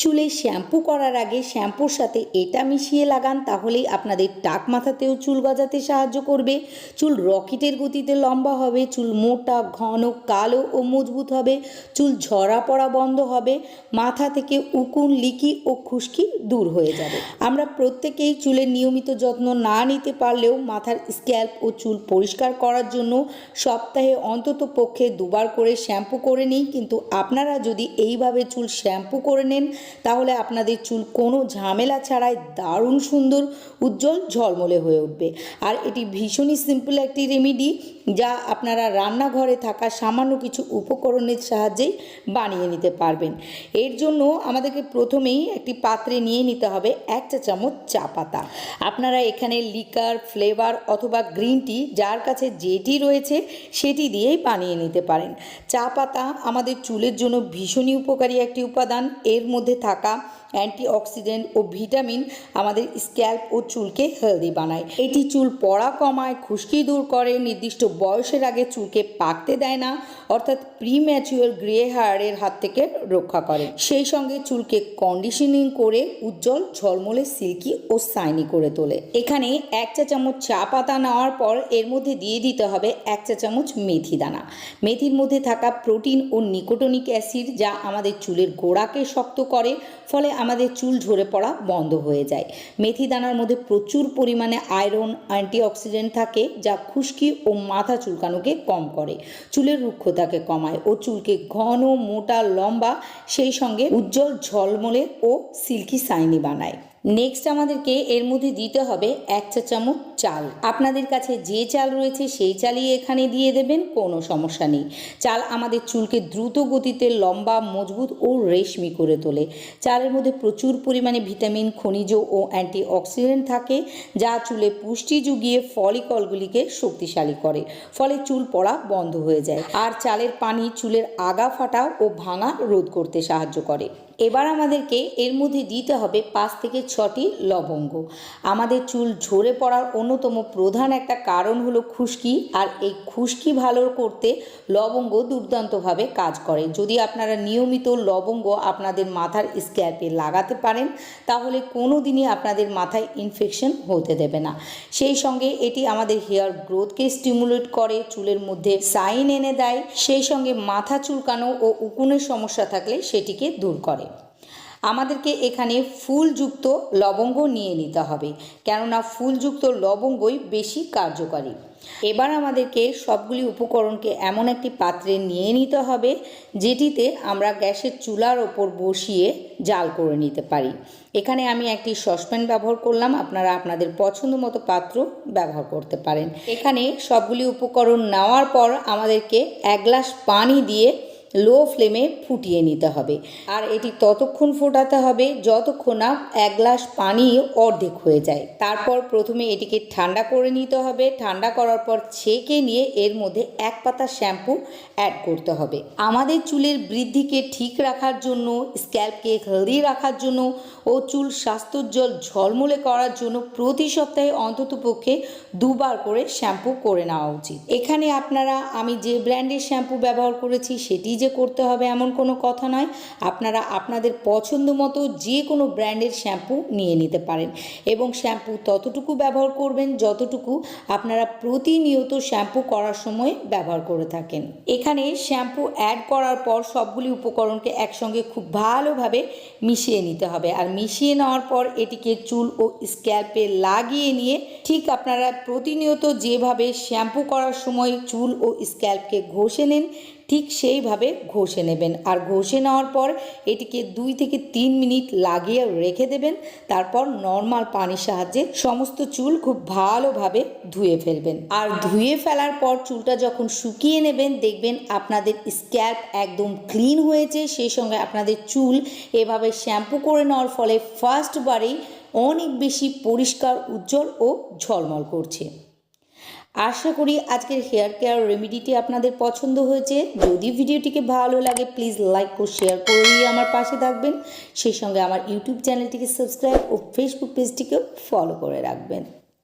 চুলে শ্যাম্পু করার আগে শ্যাম্পুর সাথে এটা মিশিয়ে লাগান, তাহলেই আপনাদের টাক মাথাতেও চুল গজাতে সাহায্য করবে। চুল রকেটের গতিতে লম্বা হবে, চুল মোটা, ঘন, কালো ও মজবুত হবে, চুল ঝরা পড়া বন্ধ হবে, মাথা থেকে উকুন, লিকি ও খুশকি দূর হয়ে যাবে। আমরা প্রত্যেকেই চুলের নিয়মিত যত্ন না নিতে পারলেও মাথার স্ক্যাল্প ও চুল পরিষ্কার করার জন্য সপ্তাহে অন্তত পক্ষে দুবার করে শ্যাম্পু করে নিই কিন্তু আপনারা যদি এইভাবে চুল শ্যাম্পু করে নেন তাহলে আপনাদের চুল কোনো ঝামেলা ছাড়াই দারুণ সুন্দর, উজ্জ্বল, ঝলমলে হয়ে উঠবে। আর এটি ভীষণই সিম্পল একটি রেমিডি যা আপনারা রান্নাঘরে থাকা সামান্য কিছু উপকরণের সাহায্যেই বানিয়ে নিতে পারবেন। এর জন্য আমাদেরকে প্রথমেই একটি পাত্রে নিয়ে নিতে হবে এক চা চামচ চা পাতা। আপনারা এখানে লিকার, ফ্লেভার অথবা গ্রিন টি যার কাছে যেটি রয়েছে সেটি দিয়েই বানিয়ে নিতে পারেন। চা পাতা আমাদের চুলের জন্য ভীষণই উপকারী একটি উপাদান। এর মধ্যে থাকা অ্যান্টিঅক্সিডেন্ট ও ভিটামিন আমাদের স্ক্যাল্প ও চুলকে হেলদি বানায়। এটি চুল পড়া কমায়, খুশকি দূর করে, নির্দিষ্ট বয়সের আগে চুলকে পাকতে দেয় না, অর্থাৎ প্রি গ্রে হেয়ারের হাত থেকে রক্ষা করে। সেই সঙ্গে চুলকে কন্ডিশনিং করে উজ্জ্বল ঝলমলে সিল্কি ও সাইনি করে তোলে। এখানে এক চা চামচ চা পাতা নেওয়ার পর এর মধ্যে দিয়ে দিতে হবে এক চা চামচ মেথি দানা। মেথির মধ্যে থাকা প্রোটিন ও নিকোটনিক অ্যাসিড যা আমাদের চুলের গোড়াকে শক্ত করে ফলে আমাদের চুল ঝরে পড়া বন্ধ হয়ে যায়। মেথি দানার মধ্যে প্রচুর পরিমাণে আয়রন, অ্যান্টিঅক্সিডেন্ট থাকে যা খুশকি ও মাথা চুলকানোকে কম করে, চুলের রুক্ষতাকে কমায় ও চুলকে ঘন, মোটা, লম্বা, সেই সঙ্গে উজ্জ্বল ঝলমলে ও সিল্কি সাইনি বানায়। নেক্সট আমাদেরকে এর মধ্যে দিতে হবে এক চা চামচ চাল। আপনাদের কাছে যে চাল রয়েছে সেই চালই এখানে দিয়ে দেবেন, কোনো সমস্যা নেই। চাল আমাদের চুলকে দ্রুত গতিতে লম্বা, মজবুত ও রেশমি করে তোলে। চালের মধ্যে প্রচুর পরিমাণে ভিটামিন, খনিজ ও অ্যান্টি অক্সিডেন্ট থাকে, যা চুলে পুষ্টি জুগিয়ে ফলিকলগুলিকে শক্তিশালী করে, ফলে চুল পড়া বন্ধ হয়ে যায়। আর চালের পানি চুলের আগা ফাটা ও ভাঙা রোধ করতে সাহায্য করে। এবার আমাদেরকে এর মধ্যে দিতে হবে পাঁচ থেকে ছটি লবঙ্গ। আমাদের চুল ঝরে পড়ার অন্যতম প্রধান একটা কারণ হলো খুশকি, আর এই খুশকি ভালো করতে লবঙ্গ দুর্দান্তভাবে কাজ করে। যদি আপনারা নিয়মিত লবঙ্গ আপনাদের মাথার স্ক্যাল্পে লাগাতে পারেন, তাহলে কোনো দিনই আপনাদের মাথায় ইনফেকশন হতে দেবে না। সেই সঙ্গে এটি আমাদের হেয়ার গ্রোথকে স্টিমুলেট করে, চুলের মধ্যে সাইন এনে দেয়। সেই সঙ্গে মাথা চুলকানো ও উকুনের সমস্যা থাকলে সেটিকে দূর করে। আমাদেরকে এখানে ফুলযুক্ত লবঙ্গ নিয়ে নিতে হবে, কেননা ফুলযুক্ত লবঙ্গই বেশি কার্যকারী। এবার আমাদেরকে সবগুলি উপকরণকে এমন একটি পাত্রে নিয়ে নিতে হবে, যেটিতে আমরা গ্যাসের চুলার ওপর বসিয়ে জাল করে নিতে পারি। এখানে আমি একটি সসপ্যান ব্যবহার করলাম, আপনারা আপনাদের পছন্দ মতো পাত্র ব্যবহার করতে পারেন। এখানে সবগুলি উপকরণ নেওয়ার পর আমাদেরকে এক গ্লাস পানি দিয়ে লো ফ্লেমে ফুটিয়ে নিতে হবে। আর এটি ততক্ষণ ফোটাতে হবে যতক্ষণ না এক গ্লাস পানি অর্ধেক হয়ে যায়। তারপর প্রথমে এটিকে ঠান্ডা করে নিতে হবে। ঠান্ডা করার পর ছেঁকে নিয়ে এর মধ্যে এক পাতা শ্যাম্পু অ্যাড করতে হবে। আমাদের চুলের বৃদ্ধিকে ঠিক রাখার জন্য, স্ক্যাল্পকে হেলদি রাখার জন্য ও চুল স্বাস্থ্যোজ্জ্বল ঝলমলে করার জন্য প্রতি সপ্তাহে অন্তত পক্ষে দুবার করে শ্যাম্পু করে নেওয়া উচিত। এখানে আপনারা, আমি যে ব্র্যান্ডের শ্যাম্পু ব্যবহার করেছি সেটি যে করতে হবে এমন কোনো কথা নয়। আপনারা আপনাদের পছন্দ মতো যে কোনো ব্র্যান্ডের শ্যাম্পু নিয়ে নিতে পারেন এবং শ্যাম্পু ততটুকু ব্যবহার করবেন যতটুকু আপনারা প্রতিনিয়ত শ্যাম্পু করার সময় ব্যবহার করে থাকেন। এখানে শ্যাম্পু অ্যাড করার পর সবগুলি উপকরণকে একসঙ্গে খুব ভালোভাবে মিশিয়ে নিতে হবে। আর মিশিয়ে নেওয়ার পর এটিকে চুল ও স্ক্যাল্পে লাগিয়ে নিয়ে ঠিক আপনারা প্রতিনিয়ত যেভাবে শ্যাম্পু করার সময় চুল ও স্ক্যাল্পকে ঘষে নেন ঠিক সেইভাবে ঘষে নেবেন। আর ঘষে নেওয়ার পর এটিকে দুই থেকে তিন মিনিট লাগিয়ে রেখে দেবেন। তারপর নর্মাল পানির সাহায্যে সমস্ত চুল খুব ভালোভাবে ধুয়ে ফেলবেন। আর ধুয়ে ফেলার পর চুলটা যখন শুকিয়ে নেবেন, দেখবেন আপনাদের স্ক্যাল্প একদম ক্লিন হয়েছে। সেই সঙ্গে আপনাদের চুল এভাবে শ্যাম্পু করে নেওয়ার ফলে ফার্স্টবারেই অনেক বেশি পরিষ্কার, উজ্জ্বল ও ঝলমল করছে। আশা করি আজকের হেয়ার কেয়ার রেমিডিটি আপনাদের পছন্দ হয়েছে। যদি ভিডিওটিকে ভালো লাগে প্লিজ লাইক ও শেয়ার করেই আমার পাশে থাকবেন। সেই সঙ্গে আমার ইউটিউব চ্যানেলটিকে সাবস্ক্রাইব ও ফেসবুক পেজটিকেও ফলো করে রাখবেন।